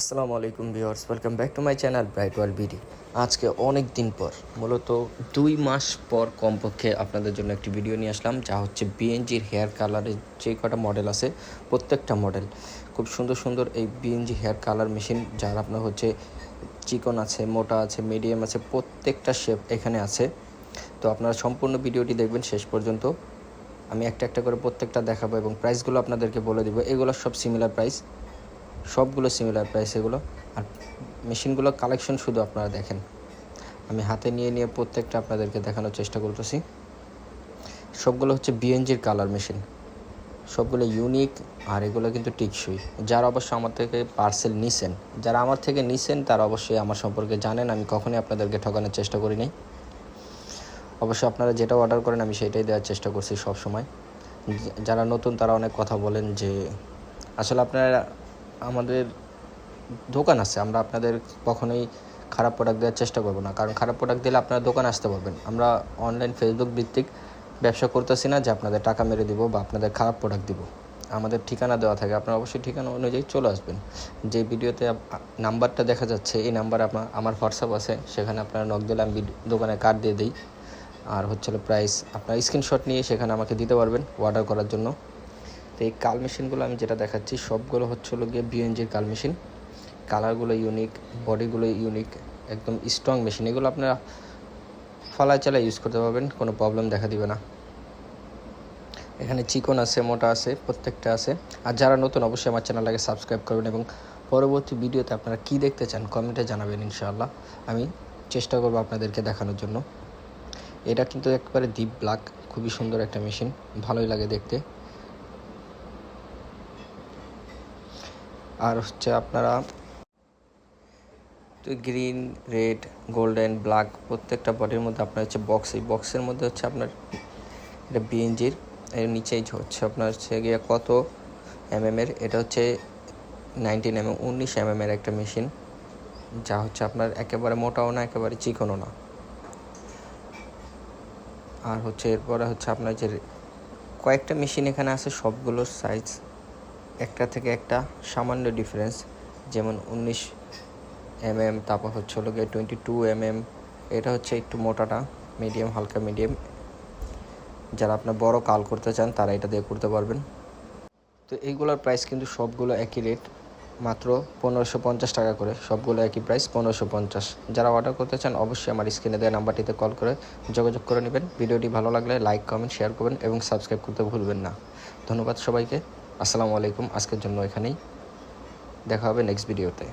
আসসালামু আলাইকুম viewers, welcome back to my channel bright world BD. আজকে অনেক দিন পর, মূলত দুই মাস পর কমপক্ষে আপনাদের জন্য একটি ভিডিও নিয়ে আসলাম, যা হচ্ছে বিএনজির হেয়ার কালারের যে কটা মডেল আছে, প্রত্যেকটা মডেল খুব সুন্দর সুন্দর এই বিএনজি হেয়ার কালার মেশিন যার আপনার হচ্ছে চিকন আছে, মোটা আছে মিডিয়াম আছে, প্রত্যেকটা শেপ এখানে আছে। তো আপনারা সম্পূর্ণ ভিডিওটি দেখবেন শেষ পর্যন্ত। আমি একটা একটা করে প্রত্যেকটা দেখাবো এবং প্রাইসগুলো আপনাদেরকে বলে দিব, এগুলো সব সিমিলার প্রাইস সবগুলো সিমিলার প্রাইস এগুলো। আর মেশিনগুলো কালেকশন শুধু আপনারা দেখেন। আমি হাতে নিয়ে নিয়ে প্রত্যেকটা আপনাদেরকে দেখানোর চেষ্টা করতেছি। সবগুলো হচ্ছে বিএনজির কালার মেশিন সবগুলো ইউনিক আর এগুলো কিন্তু টিকসই। যারা অবশ্য আমার থেকে পার্সেল নিছেন, যারা আমার থেকে নিছেন, তারা অবশ্যই আমার সম্পর্কে জানেন। আমি কখনোই আপনাদেরকে ঠকানোর চেষ্টা করি নাই। অবশ্য আপনারা যেটা অর্ডার করেন, আমি সেটাই দেওয়ার চেষ্টা করছি সব সময় যারা নতুন, তারা অনেক কথা বলেন যে, আসলে আপনারা আমাদের দোকান আছে, আমরা আপনাদের কখনোই খারাপ প্রোডাক্ট দেওয়ার চেষ্টা করব না। কারণ খারাপ প্রোডাক্ট দিলে আপনারা দোকান আসতে পারবেন। আমরা অনলাইন ফেসবুক ভিত্তিক ব্যবসা করতেছি না যে আপনাদের টাকা মেরে দিব বা আপনাদের খারাপ প্রোডাক্ট দিব। আমাদের ঠিকানা দেওয়া থাকে। আপনারা অবশ্যই ঠিকানা অনুযায়ী চলে আসবেন। যে ভিডিওতে নাম্বারটা দেখা যাচ্ছে, এই নাম্বার আপনার আমার হোয়াটসঅ্যাপ আছে। সেখানে আপনারা নক দিলে আমি দোকানে কার্ড দিয়ে দিই। আর হচ্ছে প্রাইস আপনার স্ক্রিনশট নিয়ে সেখানে আমাকে দিতে পারবেন অর্ডার করার জন্য। তো এই কাল মেশিনগুলো আমি যেটা দেখাচ্ছি, সবগুলো হচ্ছে হলো গিয়ে বিএনজির কাল মেশিন। কালারগুলো ইউনিক বডিগুলো ইউনিক একদম স্ট্রং মেশিন এগুলো আপনারা ফলায় চালায় ইউজ করতে পারবেন, কোনো প্রবলেম দেখা দিবে না। এখানে চিকন আছে, মোটা আছে, প্রত্যেকটা আছে। আর যারা নতুন, অবশ্যই আমার চ্যানেলটাকে সাবস্ক্রাইব করবেন এবং পরবর্তী ভিডিওতে আপনারা কী দেখতে চান কমেন্টে জানাবেন ইনশাআল্লাহ। আমি চেষ্টা করব আপনাদেরকে দেখানোর জন্য। এটা কিন্তু একবারে ডিপ ব্ল্যাক খুবই সুন্দর একটা মেশিন ভালোই লাগে দেখতে। আর হচ্ছে আপনারা তো গ্রিন, রেড গোল্ডেন ব্ল্যাক প্রত্যেকটা বডির মধ্যে আপনার হচ্ছে বক্স, এই বক্সের মধ্যে হচ্ছে আপনার এটা বিএনজির এর নিচেই হচ্ছে আপনার হচ্ছে গিয়ে কত এম এর, এটা হচ্ছে নাইনটিন এমএম উনিশ এমএম এর একটা মেশিন যা হচ্ছে আপনার একেবারে মোটাও না, একেবারে চিকনও না। আর হচ্ছে এরপরে হচ্ছে আপনার যে কয়েকটা মেশিন এখানে আছে, সবগুলোর সাইজ একটা থেকে একটা সামান্য ডিফারেন্স যেমন উনিশ এম এম তারপর হচ্ছে হলো গিয়ে টোয়েন্টি টু এম এম এটা হচ্ছে একটু মোটাটা মিডিয়াম হালকা মিডিয়াম যারা আপনার বড় কাল করতে চান, তারা এটা দিয়ে করতে পারবেন। তো এইগুলোর প্রাইস কিন্তু সবগুলো একই রেট মাত্র পনেরোশো পঞ্চাশ টাকা করে, সবগুলো একই প্রাইস পনেরোশো পঞ্চাশ। যারা অর্ডার করতে চান, অবশ্যই আমার স্ক্রিনে দেওয়া নাম্বারটিতে কল করে যোগাযোগ করে নেবেন। ভিডিওটি ভালো লাগলে লাইক কমেন্ট শেয়ার করবেন এবং সাবস্ক্রাইব করতে ভুলবেন না। ধন্যবাদ সবাইকে। আসসালামু আলাইকুম আজকের জন্য এখানেই। দেখা হবে নেক্সট ভিডিওতে